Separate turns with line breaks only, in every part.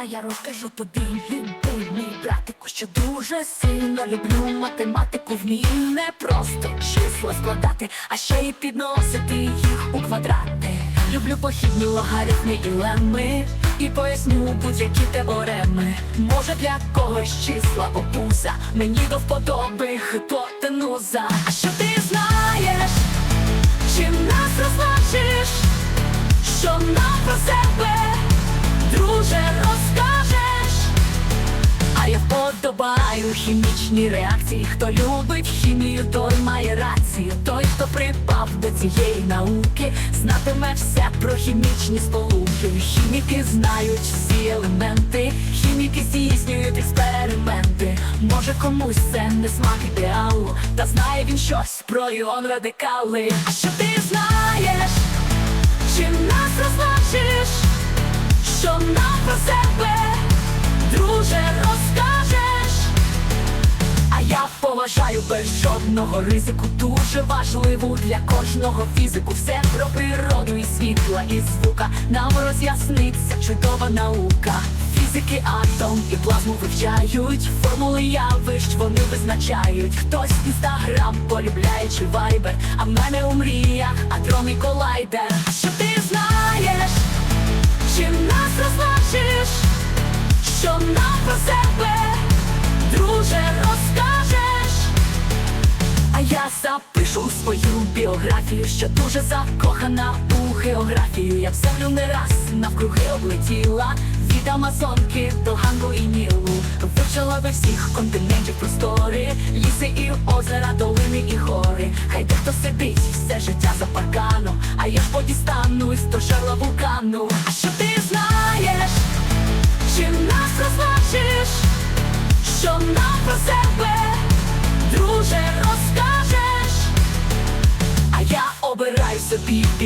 А я розкажу тобі, любий мій братику, що дуже сильно люблю математику, вмію не просто числа складати, а ще й підносити їх у квадрати. Люблю похідні логарифми і леми, і поясню будь-які теореми. Може для когось числа обуза, мені до вподоби гипотенуза. А що ти знаєш? Чим нас розлачиш? Що нам про себе, вподобаю хімічні реакції. Хто любить хімію, той має рацію. Той, хто припав до цієї науки, знатиме все про хімічні сполуки. Хіміки знають всі елементи, хіміки здійснюють експерименти. Може комусь це не смак ідеалу, та знає він щось про іон радикали. А що ти знаєш? Чим нас розлачиш? Що нам про себе, друже, я поважаю без жодного ризику, дуже важливу для кожного фізику. Все про природу і світла, і звука нам роз'ясниться чудова наука. Фізики атом і плазму вивчають, формули явищ вони визначають. Хтось інстаграм полюбляє чи вайбер, а в мене у мріях адрон і колайдер. Що ти знаєш? Чим нас розлачиш? Що нам про себе, друже, розкажеш? Я запишу свою біографію, що дуже закохана у географію. Я в землю не раз навкруги облетіла від Амазонки до Гангу і Нілу. Вивчила ви всіх континентів простори, ліси і озера, долини і гори. Хай дехто сидить все життя за парканом, а я ж подістанусь до жерла вулкану. А що ти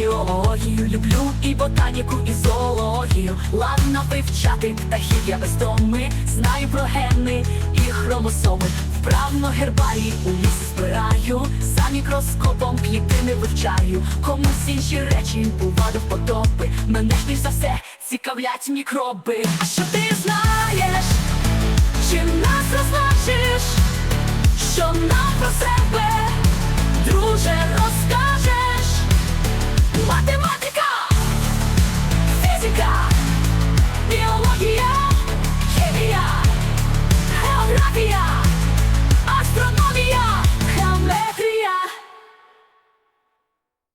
біологію, люблю і ботаніку, і зоологію. Ладно вивчати птахів я томи, знаю про гени і хромосоми. Вправно гербарій у лісі збираю, за мікроскопом клітини вивчаю. Комусь інші речі бува до вподоби. Мене ж за все цікавлять мікроби. А що ти знаєш? Чим нас розлачиш? Що нам про себе, друже, розкажеш?